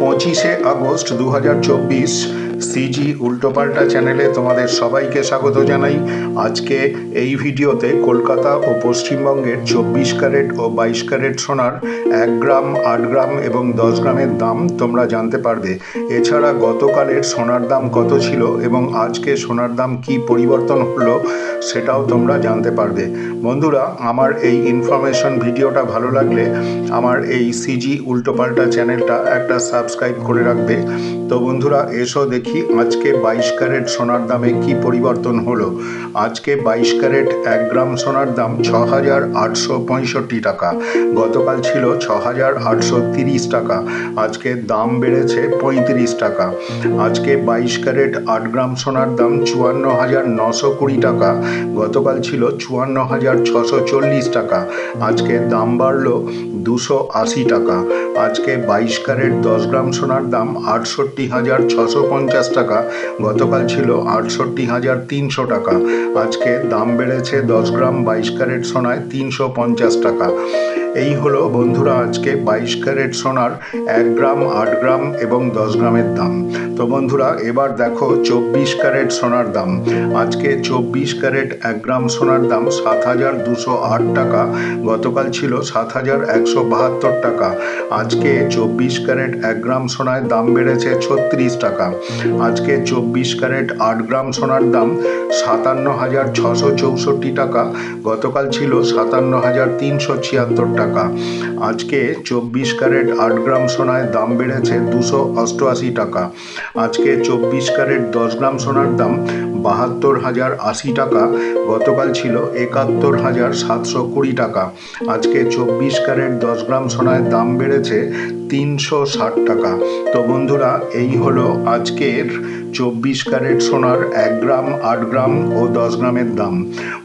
পঁচিশে আগস্ট দু হাজার চব্বিশ সিজি উল্টোপাল্টা চ্যানেলে তোমাদের সবাইকে স্বাগত জানাই। আজকে এই ভিডিওতে কলকাতা ও পশ্চিমবঙ্গের চব্বিশ ক্যারেট ও বাইশ ক্যারেট সোনার এক গ্রাম, আট গ্রাম এবং দশ গ্রামের দাম তোমরা জানতে পারবে। এছাড়া গতকালের সোনার দাম কত ছিল এবং আজকে সোনার দাম কি পরিবর্তন হলো সেটাও তোমরা জানতে পারবে। বন্ধুরা, আমার এই ইনফরমেশন ভিডিওটা ভালো লাগলে আমার এই সিজি উল্টোপাল্টা চ্যানেলটা একটা সাবস্ক্রাইব করে রাখবে। তো বন্ধুরা, এসো দেখি আজকে বাইশ ক্যারেট সোনার দামে কি পরিবর্তন হলো। আজকে বাইশ ক্যারেট এক গ্রাম সোনার দাম ছ হাজার আটশো পঁয়ষট্টি টাকা। গতকাল ছিল ছ হাজার আটশো তিরিশ টাকা। আজকে দাম বেড়েছে পঁয়ত্রিশ টাকা। আজকে বাইশ ক্যারেট আট গ্রাম সোনার দাম চুয়ান্ন হাজার নশো কুড়ি টাকা। গতকাল ছিল চুয়ান্ন হাজার ছশো চল্লিশ টাকা। আজকে দাম বাড়লো দুশো আশি টাকা। আজকে বাইশ ক্যারেট দশ গ্রাম সোনার দাম আটষট্টি হাজার ছশো পঞ্চাশ টাকা, গতকাল ছিল আটষট্টি হাজার তিনশো টাকা। আজকে দাম বেড়েছে দশ গ্রাম বাইশ ক্যারেট সোনায় তিনশো পঞ্চাশ টাকা। এই হলো বন্ধুরা আজকে বাইশ ক্যারেট সোনার এক গ্রাম, আট গ্রাম এবং দশ গ্রামের দাম। তো বন্ধুরা, এবার দেখো চব্বিশ ক্যারেট সোনার দাম। আজকে চব্বিশ ক্যারেট এক গ্রাম সোনার দাম সাত হাজার দুশো আট টাকা। গতকাল ছিল সাত হাজার একশো বাহাত্তর টাকা। আজকে চব্বিশ ক্যারেট এক গ্রাম সোনায় দাম বেড়েছে ছত্রিশ টাকা। আজকে চব্বিশ ক্যারেট আট গ্রাম সোনার দাম সাতান্ন হাজার ছশো চৌষট্টি টাকা। গতকাল ছিল সাতান্ন হাজার তিনশো ছিয়াত্তর টাকা। আজকে চব্বিশ ক্যারেট আট গ্রাম সোনায় দাম বেড়েছে দুশো অষ্টআশি টাকা। আজকে চব্বিশ ক্যারেট দশ গ্রাম সোনার দাম বাহাত্তর হাজার আশি টাকা। গতকাল ছিল একাত্তর হাজার সাতশো কুড়ি টাকা। আজকে চব্বিশ ক্যারেট দশ গ্রাম সোনার দাম বেড়েছে তিনশো ষাট টাকা। তো বন্ধুরা, এই হলো আজকের চব্বিশ ক্যারেট সোনার এক গ্রাম, আট গ্রাম ও দশ গ্রামের দাম।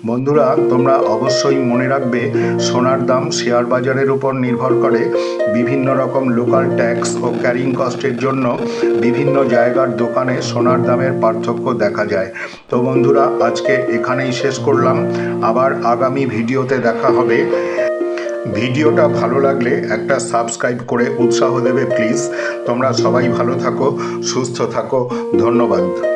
বন্ধুরা, তোমরা অবশ্যই মনে রাখবে, সোনার দাম শেয়ার বাজারের উপর নির্ভর করে বিভিন্ন রকম লোকাল ট্যাক্স ও ক্যারিং কস্টের জন্য বিভিন্ন জায়গার দোকানে সোনার দামের পার্থক্য দেখা যায়। তো বন্ধুরা, আজকে এখানেই শেষ করলাম। আবার আগামী ভিডিওতে দেখা হবে। ভিডিওটা ভালো লাগলে একটা সাবস্ক্রাইব করে উৎসাহ দেবে, প্লিজ। তোমরা সবাই ভালো থাকো, সুস্থ থাকো। ধন্যবাদ।